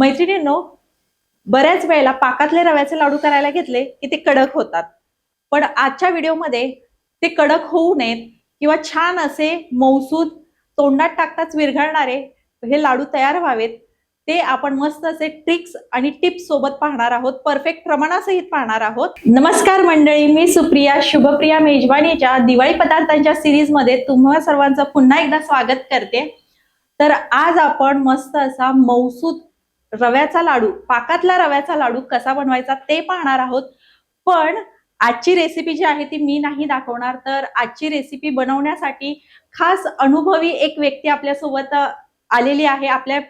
मैत्रिणींनो बऱ्याच वेळेला पाकातले रव्याचे लाडू करायला घेतले की ते कडक होतात. पण आजच्या व्हिडिओमध्ये ते कडक होऊ नयेत किंवा छान असे मौसूद तोंडात टाकताच विरघळणारे हे लाडू तयार व्हावेत ते आपण मस्त असे ट्रिक्स आणि टिप्स सोबत पाहणार आहोत. परफेक्ट प्रमाणासहित पाहणार आहोत. नमस्कार मंडळी मी सुप्रिया शुभप्रिया मेजवानीच्या दिवाळी पदार्थांच्या सिरीजमध्ये तुम्हाला तुम्हा सर्वांचं पुन्हा एकदा स्वागत करते. तर आज आपण मस्त असा मौसूद रव्याचा लाडू पाकातला रव्याचा लाडू कसा बनवायचा ते पाहणार आहोत. पण आजची रेसिपी जी आहे ती मी नाही दाखवणार तर आजची रेसिपी बनवण्यासाठी खास अनुभवी एक व्यक्ती आपल्यासोबत आलेली आहे आपल्या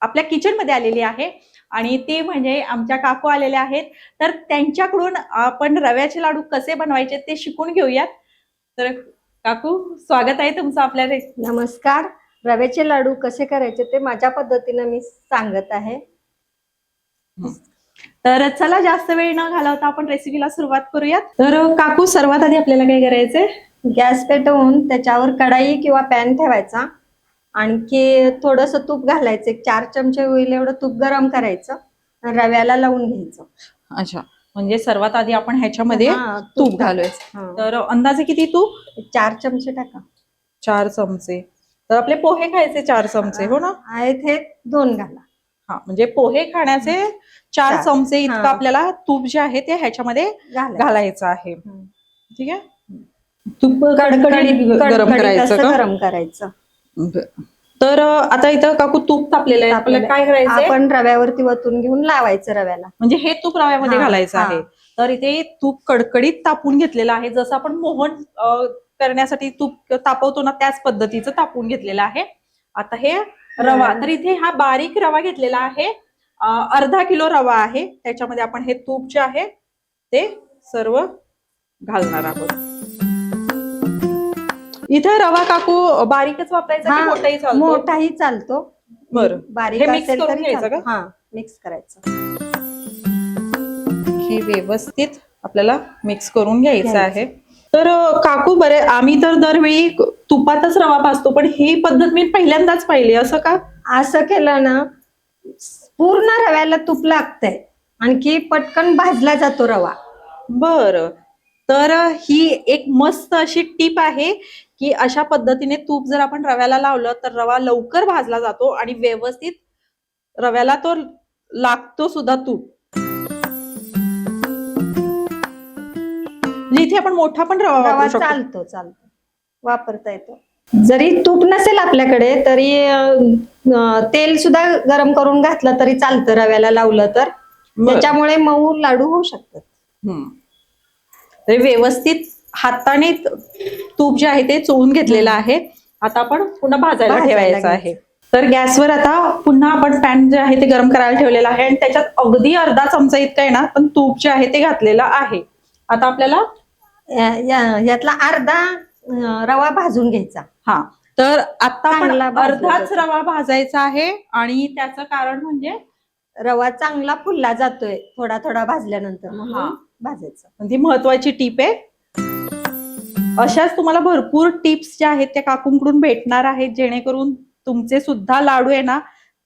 आपल्या किचनमध्ये आलेली आहे. आणि ते म्हणजे आमच्या काकू आलेल्या आहेत. तर त्यांच्याकडून आपण रव्याचे लाडू कसे बनवायचे ते शिकून घेऊयात. तर काकू स्वागत आहे तुमचं आपल्या रे- नमस्कार. रव्याचे लाडू कसे करायचे ते माझ्या पद्धतीनं मी सांगत आहे. तर चला जास्त वेळ न घालवता आपण रेसिपीला सुरुवात करूयात. तर काकू सर्वात आधी आपल्याला काय करायचंय? गॅस पेटवून त्याच्यावर कढाई किंवा पॅन ठेवायचा. आणखी थोडस तूप घालायचं. एक चार चमचे होईल एवढं तूप गरम करायचं. रव्याला लावून घ्यायचं. अच्छा. म्हणजे सर्वात आधी आपण ह्याच्यामध्ये हा, तूप घालूयाचं. तर अंदाजे किती तूप? चार चमचे टाका. चार चमचे. तर आपले पोहे खायचे चार चमचे हो ना? आहेत हे दोन घाला. हा म्हणजे पोहे खाण्याचे चार चार. चमचे इतकं हा. आपल्याला तूप जे आहे ते ह्याच्यामध्ये घाला घालायचं आहे. ठीक आहे? तूप कडकडीत- कडकडीत गरम कडकडीत करायचं असं का गरम करायचं. बरं. तर अं, आता इथं काकू तूप तापलेलं आहे. आपल्याला काय करायचं आपण रव्यावरती वतून घेऊन लावायचं रव्याला. म्हणजे हे तूप रव्यामध्ये हा, घालायचं हा. आहे. तर इथे तूप कडकडीत तापून घेतलेलं आहे. जसं आपण मोहन अं, करण्यासाठी तूप तापवतो ना त्याच पद्धतीचं तापून घेतलेलं आहे. आता हे रवा. तर इथे हा बारीक रवा घेतलेला आहे. अर्धा किलो रवा आहे. त्याच्यामध्ये आपण हे तूप जे आहे ते सर्व घालणार आहोत. इथे रवा काकू बारीकच वापरायचा की मोठाही चालतो? मोठाही चालतो. बरं. बारीक करून घ्यायचं चालतं. हा मिक्स करायचं. हे व्यवस्थित आपल्याला मिक्स करून घ्यायचं. आहे. तर काकू बरे आम्ही तर दरवेळी तुपातच रवा भाजतो पण ही पद्धत मी पहिल्यांदाच पाहिली असं का? असं केलं ना पूर्ण रव्याला तूप लागतंय आणखी पटकन भाजला जातो रवा. बर. तर ही एक मस्त अशी टीप आहे की अशा पद्धतीने तूप जर आपण रव्याला लावलं तर रवा लवकर भाजला जातो आणि व्यवस्थित रव्याला तो लागतो सुद्धा तूप. म्हणजे इथे आपण मोठा पण रवा रवा वापरू शकतो. चालतो चालतो. वापरता येतो. जरी तूप नसेल आपल्याकडे तरी अं, तेल सुद्धा गरम करून घातलं तरी चालतं रव्याला लावलं तर. बरं. त्याच्यामुळे मऊ लाडू होऊ शकतात. हम्म. तर व्यवस्थित हाताने तूप जे आहे ते चोळून घेतलेलं आहे. आता आपण पुन्हा भाजायला भाजायला ठेवायचं घ्यायचं. आहे. तर गॅसवर आता पुन्हा आपण पॅन जे आहे ते गरम करायला ठेवलेलं आहे. आणि त्याच्यात अगदी अर्धा चमचा इतकं आहे ना पण तूप जे आहे ते घातलेलं आहे. आता आपल्याला या- या- यातला अर्धा अं, रवा भाजून घ्यायचा. हा तर आता आपण चांगला भाजला अर्धाच जातो. रवा भाजायचा आहे आणि त्याचं कारण म्हणजे? रवा चांगला फुलला जातोय थोडा थोडा भाजल्यानंतर हा. म्हणून भाजायचं. ती महत्वाची टीप आहे. अशाच तुम्हाला भरपूर टिप्स ज्या आहेत त्या काकूंकडून भेटणार आहेत जेणेकरून तुमचे सुद्धा लाडू आहे ना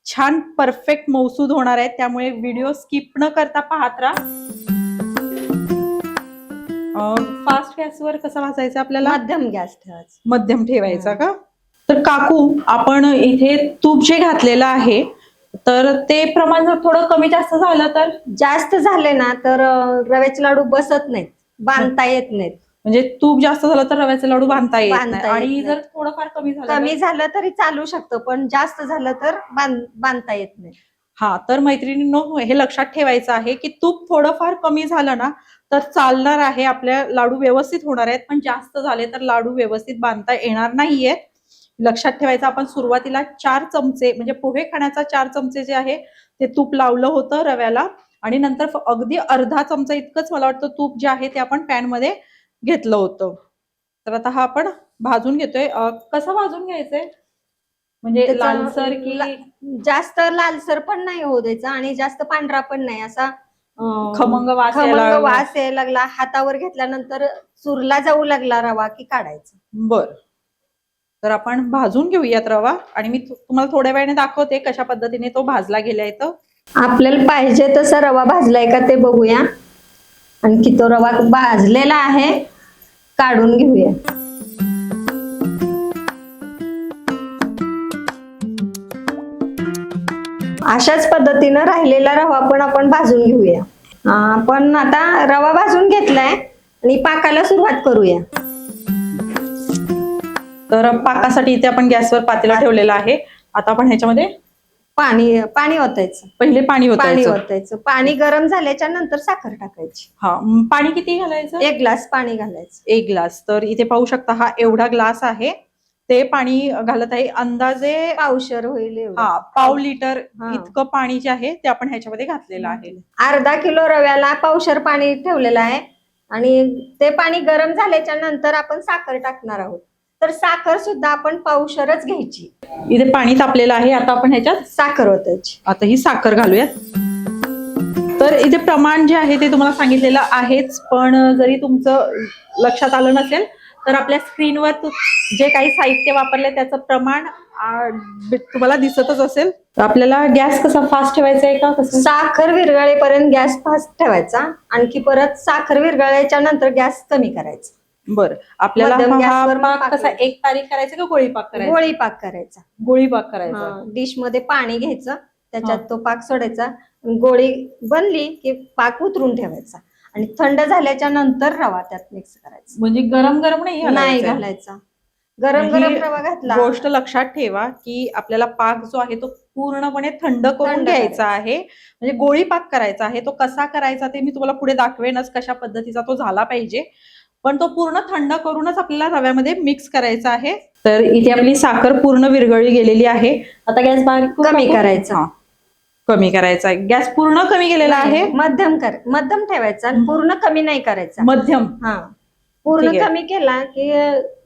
छान परफेक्ट मौसूद होणार आहेत. त्यामुळे व्हिडिओ स्किप न करता पाहत राहा. गॅसवर कसं वाचायचं आपल्याला? मध्यम गॅस ठेवायचा मध्यम ठेवायचा का? तर काकू आपण इथे तूप जे घातलेलं आहे तर ते प्रमाण जर थोडं कमी जास्त झालं तर? जास्त झाले ना तर अं, रव्याचे लाडू बसत नाहीत बांधता येत नाहीत. म्हणजे तूप जास्त झालं तर रव्याचे लाडू बांधता येत बांधता नाही येत आणि नाही. जर थोडंफार कमी झालं तर- कमी झालं तरी चालू शकतं पण जास्त झालं तर बांध- बांधता येत नाही. हा तर मैत्रिणींनो हे लक्षात ठेवायचं आहे की तूप थोडंफार कमी झालं ना तर चालणार आहे आपल्या लाडू व्यवस्थित होणार आहेत. पण जास्त झाले तर लाडू व्यवस्थित बांधता येणार नाहीयेत लक्षात ठेवायचं आपण सुरुवातीला चार चमचे म्हणजे पोहे खाण्याचा चार चमचे जे आहे ते तूप लावलं होतं रव्याला. आणि नंतर अगदी अर्धा चमचा इतकंच मला वाटतं तूप जे आहे ते आपण पॅनमध्ये घेतलं होतं. तर आता हा आपण भाजून घेतोय. कसं भाजून घ्यायचंय? म्हणजे लालसर की जास्त लालसर पण नाही होऊ द्यायचा आणि जास्त पांढरा पण नाही. असा खमंग वास खमंग. वास यायला लागला. हातावर घेतल्यानंतर चुरला जाऊ लागला रवा की काढायचा. बर. तर आपण भाजून घेऊयात रवा. आणि मी तुम्हाला थोड्या वेळाने दाखवते कशा पद्धतीने तो भाजला गेलाय तर आपल्याला पाहिजे तसा रवा भाजलाय का ते बघूया. आणखी तो रवा भाजलेला आहे. काढून घेऊया. अशाच पद्धतीनं राहिलेला रवा पण आपण भाजून घेऊया. अं, आपण आता रवा भाजून घेतलाय आणि पाकाला सुरुवात करूया. तर पाकासाठी इथे आपण गॅसवर पातेला ठेवलेला आहे. आता आपण ह्याच्यामध्ये पाणी पाणी ओतायचं. पहिले पाणी पाणी ओतायचं. पाणी गरम झाल्याच्यानंतर साखर टाकायची. हा पाणी किती घालायचं? एक ग्लास पाणी घालायचं. एक ग्लास. तर इथे पाहू शकता हा एवढा ग्लास आहे. ते पाणी घालत आहे. अंदाजे पावशर होईल. हा पाव लिटर हा. इतकं पाणी जे आहे ते आपण ह्याच्यामध्ये घातलेलं आहे. अर्धा किलो रव्याला पावशर पाणी ठेवलेलं आहे. आणि ते पाणी गरम झाल्याच्यानंतर आपण साखर टाकणार आहोत. तर साखर सुद्धा आपण पावशरच घ्यायची. इथे पाणी तापलेलं आहे. आता आपण ह्याच्यात साखर ओतायची. आता ही साखर घालूयात. तर इथे प्रमाण जे आहे ते तुम्हाला सांगितलेलं आहेच. पण जरी तुमचं लक्षात आलं नसेल तर आपल्या स्क्रीनवर तु- जे काही साहित्य वापरले त्याचं प्रमाण तुम्हाला दिसतच असेल. तर आपल्याला गॅस कसा फास्ट ठेवायचा आहे का? कसं साखर विरघळेपर्यंत गॅस फास्ट ठेवायचा. आणखी परत साखर विरघळल्याच्या नंतर गॅस कमी करायचा. बरं. आपल्याला मध्यम हा गॅसवर पाक पाक कसा. एक तारीख करायचा का गोळी पाक करायचा? गोळी पाक करायचा. गोळी पाक करायचा. डिशमध्ये पाणी घ्यायचं. त्याच्यात. तो पाक सोडायचा. गोळी बनली की पाक उतरून ठेवायचा. आणि थंड झाल्याच्यानंतर रवा त्यात मिक्स करायचा. म्हणजे गरम गरम नाही नाही घालायचं. घालायचा गरम ही गरम रवा घातला. गोष्ट लक्षात ठेवा की आपल्याला पाक जो आहे तो पूर्णपणे थंड करून थंड घ्यायचा आहे. म्हणजे गोळी पाक करायचा आहे. तो कसा करायचा ते मी तुम्हाला पुढे दाखवेनच कशा पद्धतीचा तो झाला पाहिजे. पण तो पूर्ण थंड करूनच आपल्याला रव्यामध्ये मिक्स करायचा आहे. तर इथे आपली साखर पूर्ण विरघळी गेलेली आहे. आता गॅस बारीक कमी टाकू? करायचा. हा. कमी करायचा. गॅस पूर्ण कमी केलेला आहे? मध्यम कर मध्यम ठेवायचा पूर्ण कमी नाही करायचा. मध्यम. हा. पूर्ण. कमी केला की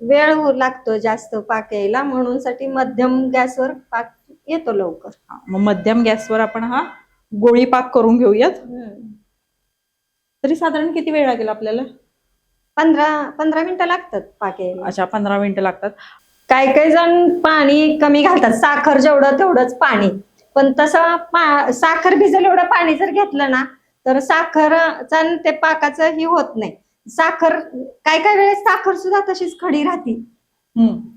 वेळ हो- लागतो जास्त पाक यायला म्हणून साठी मध्यम गॅसवर पाक येतो लवकर. मग मध्यम गॅसवर आपण हा गोळी पाक करून घेऊयात. तरी साधारण किती वेळ लागेल आपल्याला? पंधरा पंधरा मिनिटं लागतात पाक यायला. अच्छा पंधरा मिनिटं लागतात. काही काही जण पाणी कमी घालतात. साखर जेवढं तेवढंच पाणी. पण तसं साखर भिजेल एवढं पाणी जर घेतलं ना तर साखरचं ते पाकाचं ही होत नाही. साखर काय काय वेळेस साखर सुद्धा तशीच खडी राहते.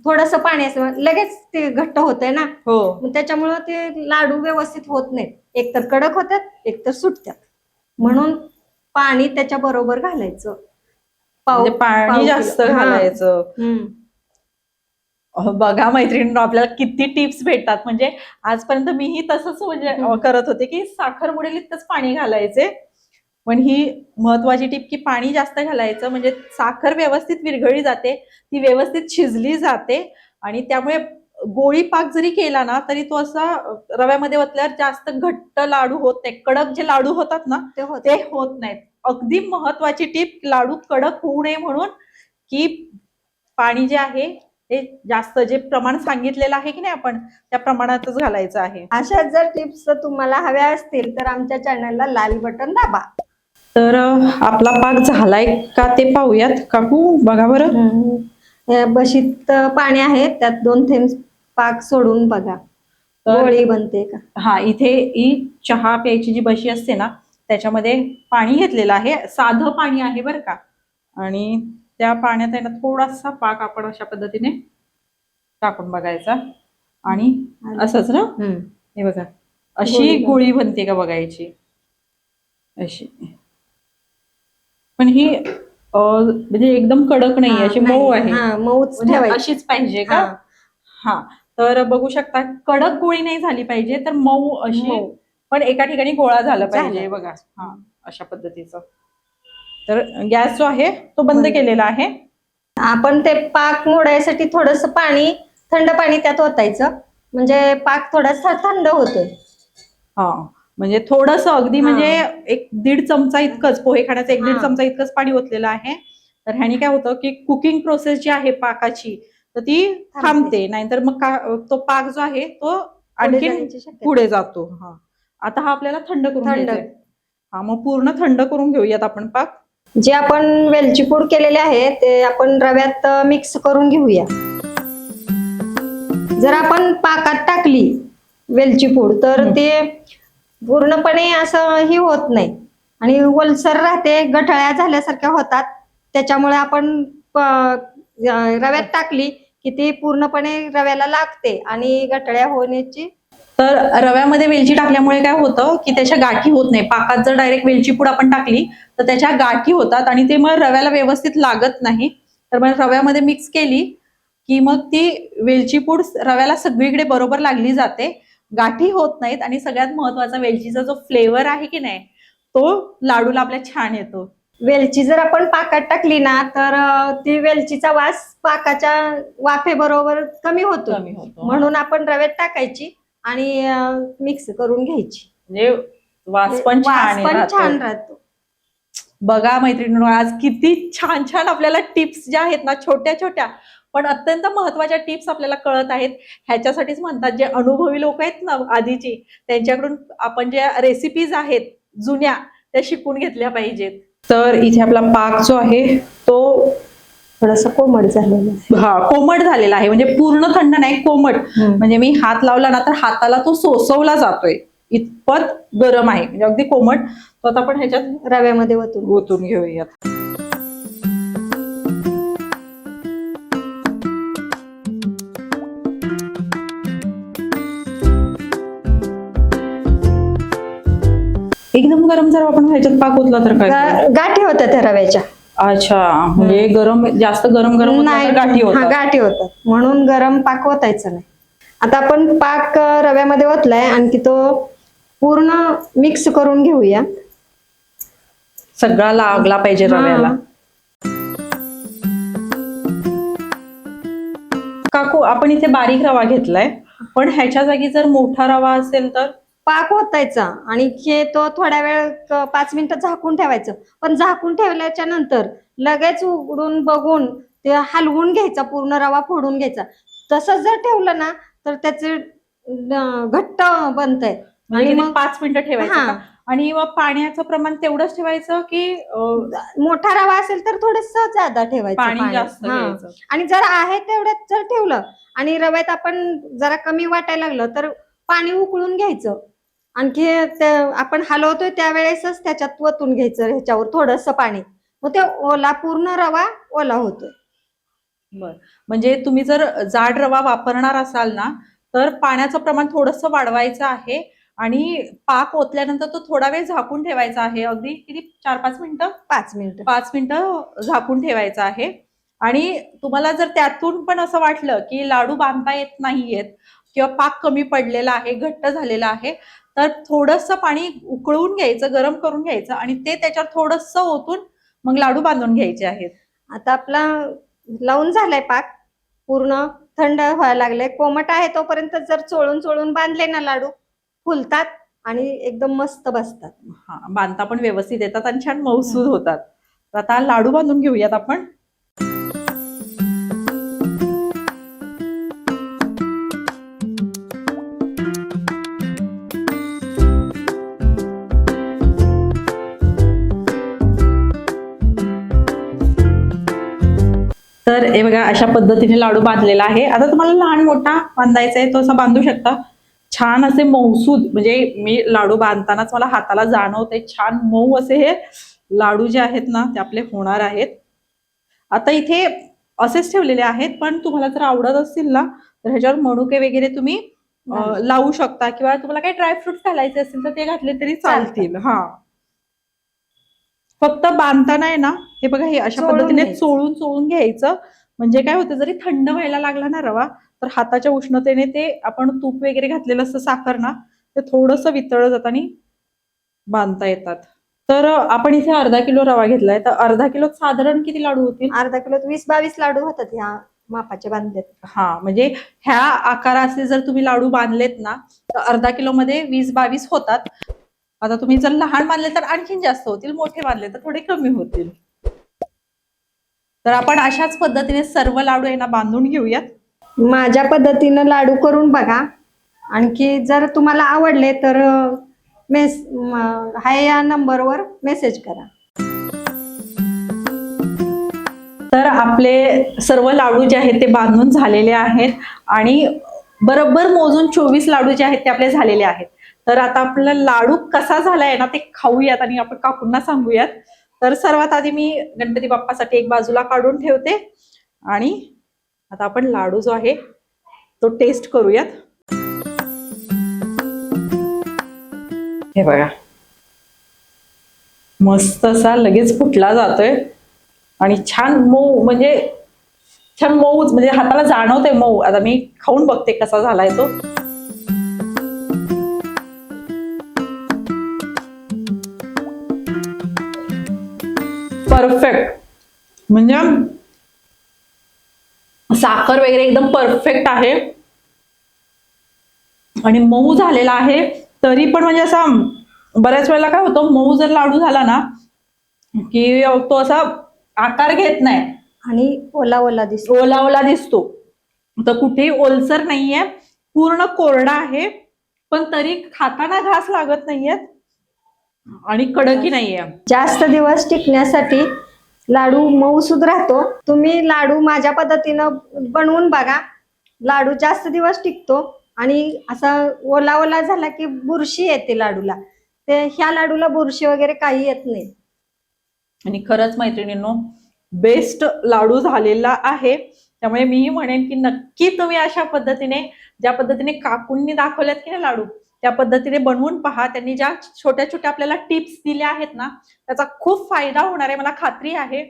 थोडस पाणी असं लगेच ते घट्ट होतंय ना. हो. त्याच्यामुळं ते लाडू व्यवस्थित होत नाहीत. एकतर कडक होतात एकतर सुटतात. म्हणून पाणी त्याच्या बरोबर घालायचं. म्हणजे पाणी जास्त. घालायचं. बघा मैत्रिणींनो आपल्याला किती टिप्स भेटतात. म्हणजे आजपर्यंत मीही तसंच म्हणजे. करत होते की साखर बुडेल इतकंच पाणी घालायचे. पण ही महत्वाची टिप की पाणी जास्त घालायचं. म्हणजे साखर व्यवस्थित विरघळली जाते ती व्यवस्थित शिजली जाते आणि त्यामुळे गोळी पाक जरी केला ना तरी तो असा रव्यामध्ये ओतल्यावर जास्त घट्ट लाडू होत नाही. कडक जे लाडू होतात ना ते होत ते होत नाहीत. अगदी महत्वाची टीप लाडू कडक होऊ नये म्हणून की पाणी जे आहे ते जास्त जे प्रमाण सांगितलेलं आहे की नाही आपण त्या प्रमाणातच घालायचं आहे. अशा जर टिप्स तुम्हाला हव्या असतील तर आमच्या चॅनलला लाल बटन दाबा. तर आपला पाक झालाय का ते पाहूयात. काकू बघा बरं. बशीत पाणी आहे त्यात दोन थेंब पाक सोडून बघा. गोळी बनते का? हा इथे ही चहा प्यायची जी बशी असते ना त्याच्यामध्ये पाणी घेतलेलं आहे. साधं पाणी आहे बरं का. आणि त्या पाण्यात आहे ना थोडासा पाक आपण अशा पद्धतीने टाकून बघायचा. आणि असंच ना. हे बघा. अशी गोळी बनते. का बघायची? अशी. पण ही म्हणजे एकदम कडक नाही अशी मऊ. आहे. म्हणजे अशीच पाहिजे का? हा, तर बघू शकता कडक गोळी नाही झाली पाहिजे तर मऊ अशी. पण एका ठिकाणी गोळा झाला पाहिजे. बघा. हा अशा पद्धतीचं. तर गॅस जो आहे तो बंद. केलेला आहे आपण ते पाक मोडायसाठी थोडस पाणी थंड पाणी त्यात ओतायचं म्हणजे पाक थोडासा थंड होतोय हा म्हणजे थोडस अगदी. म्हणजे एक दीड चमचा इतकंच पोहे खाण्याचं एक दीड. चमचा इतकंच पाणी ओतलेलं आहे तर ह्याने काय होतं की कुकिंग प्रोसेस जी आहे पाकाची तर ती थांबते. नाहीतर मग तो पाक जो आहे तो आणखी. पुढे जातो हा आता हा आपल्याला थंड करून. हा मग पूर्ण थंड करून घेऊयात आपण पाक जे आपण वेलची पूड केलेले आहे ते आपण रव्यात मिक्स करून घेऊया. जर आपण पाकात टाकली वेलची पूड तर. ते पूर्णपणे असं ही होत नाही. आणि ओलसर राहते गठळ्या झाल्यासारख्या होतात. त्याच्यामुळे आपण रव्यात टाकली की ती पूर्णपणे रव्याला लागते आणि गठळ्या होण्याची तर रव्यामध्ये वेलची टाकल्यामुळे काय होतं की त्याच्या गाठी होत नाही. पाकात जर डायरेक्ट वेलची पूड आपण टाकली तर त्याच्या गाठी होतात आणि ते मग रव्याला व्यवस्थित लागत नाही. तर मग रव्यामध्ये मिक्स केली की मग ती वेलची पूड रव्याला सगळीकडे बरोबर लागली जाते. गाठी होत नाहीत आणि सगळ्यात महत्त्वाचा वेलचीचा जो फ्लेवर आहे की नाही तो लाडूला आपल्या छान येतो. वेलची जर आपण पाकात टाकली ना तर ती वेलचीचा वास पाकाच्या वाफेबरोबर कमी होतो. कमी होतो. म्हणून आपण रव्यात टाकायची. आणि मिक्स करून घ्यायची. म्हणजे वास पण छान वास पण. छान राहतो. बघा मैत्रिणींनो आज किती छान छान आपल्याला टिप्स ज्या आहेत ना छोट्या छोट्या पण अत्यंत महत्त्वाच्या टिप्स आपल्याला कळत आहेत. ह्याच्यासाठीच म्हणतात जे अनुभवी लोक आहेत ना आधीची त्यांच्याकडून आपण ज्या रेसिपीज आहेत जुन्या त्या शिकून घेतल्या पाहिजेत. तर इथे आपला पाक जो आहे तो थोडस कोमट झालेलं हा कोमट झालेला आहे. म्हणजे पूर्ण थंड नाही कोमट. म्हणजे मी हात लावला ना तर हाताला तो सोसवला जातोय. इतपत गरम आहे. म्हणजे अगदी कोमट. तो आता आपण ह्याच्यात रव्यामध्ये ओतून ओतून घेऊयात. एकदम गरम जर आपण ह्याच्यात पाक ओतला तर काय? गाठी होतात त्या रव्याच्या. अच्छा म्हणजे गरम जास्त गरम गरम तर गाठी हा, होतात. गाठी होतात. म्हणून गरम पाक ओतायचा नाही. आता आपण पाक अं, रव्यामध्ये ओतलाय आणखी तो पूर्ण मिक्स करून घेऊया. सगळा लागला पाहिजे रव्याला. हा. काकू आपण इथे बारीक रवा घेतलाय. पण ह्याच्या जागी जर मोठा रवा असेल तर? पाक ओतायचा आणि हे तो थोड्या वेळ पाच मिनिटं झाकून ठेवायचं. पण झाकून ठेवल्याच्या नंतर लगेच उघडून बघून ते हलवून घ्यायचा पूर्ण रवा फोडून घ्यायचा. तसंच जर ठेवलं ना तर त्याचे घट्ट बनतंय. म्हणजे आणि मग पाच मिनिटं ठेवायचं? आणि पाण्याचं प्रमाण तेवढंच ठेवायचं की मोठा रवा असेल तर थोडस जादा ठेवायचं आणि जर आहे तेवढ्यात जर ठेवलं आणि रव्यात आपण जरा कमी वाटायला लागलं तर पाणी उकळून घ्यायचं. आणखी आपण हलवतोय त्यावेळेसच त्याच्यात वतून घ्यायचं ह्याच्यावर थोडस पाणी. मग ते ओला पूर्ण रवा ओला होतोय. बर. म्हणजे तुम्ही जर जाड रवा वापरणार असाल ना तर पाण्याचं प्रमाण थोडंसं वाढवायचं आहे आणि पाक ओतल्यानंतर तो थोडा वेळ झाकून ठेवायचा आहे. अगदी किती? चार पाच मिनिटं? पाच मिनिटं. पाच मिनिटं झाकून ठेवायचं आहे. आणि तुम्हाला जर त्यातून पण असं वाटलं की लाडू बांधता येत नाहीयेत किंवा पाक कमी पडलेला आहे घट्ट झालेला आहे तर थोडंसं पाणी उकळून घ्यायचं गरम करून घ्यायचं आणि ते त्याच्यावर थोडंसं ओतून मग लाडू बांधून घ्यायचे आहेत. आता आपला लावून झालाय पाक. पूर्ण थंड व्हायला लागलाय. कोमट आहे तोपर्यंत जर चोळून चोळून बांधले ना लाडू फुलतात आणि एकदम मस्त बसतात. हा बांधता पण व्यवस्थित येतात आणि छान मऊसूद होतात. तर आता लाडू बांधून घेऊयात आपण. तर हे बघा अशा पद्धतीने लाडू बांधलेला आहे. आता तुम्हाला लहान मोठा बांधायचा आहे तो असा बांधू शकता. छान असे मऊसूद म्हणजे मी लाडू बांधतानाच मला हाताला जाणवते छान मऊ असे हे लाडू जे आहेत ना ते आपले होणार आहेत. आता इथे असेच ठेवलेले आहेत पण तुम्हाला जर आवडत असतील ना तर ह्याच्यावर मणुके वगैरे तुम्ही लावू शकता किंवा तुम्हाला काही ड्रायफ्रुट्स घालायचे असतील तर ते घातले तरी चालतील. हा. फक्त बांधताना आहे ना हे बघा हे अशा पद्धतीने. चोळून चोळून घ्यायचं. म्हणजे काय होतं जरी थंड व्हायला लागला ना रवा तर हाताच्या उष्णतेने ते आपण तूप वगैरे घातलेलं असतं साखर ना ते थोडंसं वितळलं जातं आणि बांधता येतात. तर आपण इथे अर्धा किलो रवा घेतलाय. तर अर्धा किलो साधारण किती लाडू होतील? अर्धा किलो वीस बावीस लाडू होतात ह्या मापाचे बांधलेत. हा म्हणजे ह्या आकाराचे जर तुम्ही लाडू बांधलेत ना तर अर्धा किलो मध्ये वीस बावीस होतात. आता तुम्ही जर लहान बांधले तर आणखीन जास्त होतील मोठे बांधले तर थोडे कमी होतील. तर आपण अशाच पद्धतीने सर्व लाडू आहे ना बांधून घेऊयात. माझ्या पद्धतीनं लाडू करून बघा. आणखी जर तुम्हाला आवडले तर मेस म- हाय या नंबरवर मेसेज करा. तर आपले सर्व लाडू जे आहेत ते बांधून झालेले आहेत आणि बरोबर मोजून चोवीस लाडू जे आहेत ते आपले झालेले आहेत. तर आता आपला लाडू कसा झालाय ना ते खाऊयात आणि आपण काकूंना सांगूयात. तर सर्वात आधी मी गणपती बाप्पासाठी एक बाजूला काढून ठेवते. आणि आता आपण लाडू जो आहे तो टेस्ट करूयात. हे बघा. मस्त असा लगेच फुटला जातोय. आणि छान मऊ म्हणजे छान मऊच म्हणजे हाताला जाणवते मऊ. आता मी खाऊन बघते कसा झालाय तो. म्हणजे साखर वगैरे एकदम परफेक्ट आहे. आणि मऊ झालेला आहे. तरी पण म्हणजे असा बऱ्याच वेळेला काय होतं मऊ जर लाडू झाला ना की तो असा आकार घेत नाही. आणि ओला ओला दिसतो. ओला ओला दिसतो. तर कुठेही ओलसर नाहीये. पूर्ण कोरडा आहे. पण तरी खाताना घास लागत नाहीये आणि कडकही नाहीये. जास्त दिवस टिकण्यासाठी लाडू मऊसूद राहतो. तुम्ही लाडू माझ्या पद्धतीनं बनवून बघा. लाडू जास्त दिवस टिकतो आणि असा ओला ओला झाला की बुरशी येते लाडूला. ते ह्या लाडूला बुरशी वगैरे काही येत नाही. आणि खरंच मैत्रिणींनो बेस्ट लाडू झालेला आहे. त्यामुळे मीही म्हणेन की नक्की तुम्ही अशा पद्धतीने ज्या पद्धतीने काकूंनी दाखवल्यात की नाही लाडू त्या पद्धतीने बनवून पहा. त्यांनी ज्या छोट्या छोट्या आपल्याला टिप्स दिल्या आहेत ना त्याचा खूप फायदा होणार आहे मला खात्री आहे.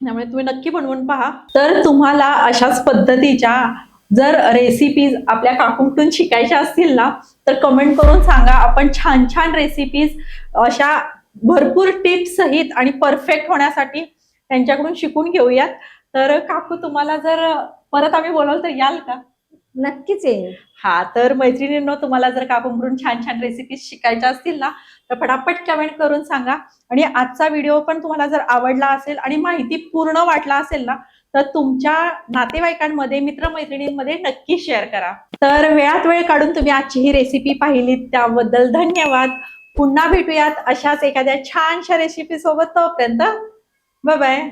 त्यामुळे तुम्ही नक्की बनवून पहा. तर तुम्हाला अशाच पद्धतीच्या जर रेसिपीज आपल्या काकूंकडून शिकायच्या असतील ना तर कमेंट करून सांगा. आपण छान छान रेसिपीज अशा भरपूर टिप्स सहित आणि परफेक्ट होण्यासाठी त्यांच्याकडून शिकून घेऊयात. तर काकू तुम्हाला जर परत आम्ही बोलावलं तर याल का? नक्कीच येईल हा तर मैत्रिणींनो तुम्हाला जर काकूंकडून छान छान रेसिपीज शिकायच्या असतील ना तर फटाफट कमेंट करून सांगा. आणि आजचा व्हिडिओ पण तुम्हाला जर आवडला असेल आणि माहिती पूर्ण वाटला असेल ना तर तुमच्या नातेवाईकांमध्ये मित्रमैत्रिणींमध्ये नक्की शेअर करा. तर वेळात वेळ काढून तुम्ही आजची ही रेसिपी पाहिली त्याबद्दल धन्यवाद. पुन्हा भेटूयात अशाच एखाद्या छानशा रेसिपी सोबत. तोपर्यंत बाय बाय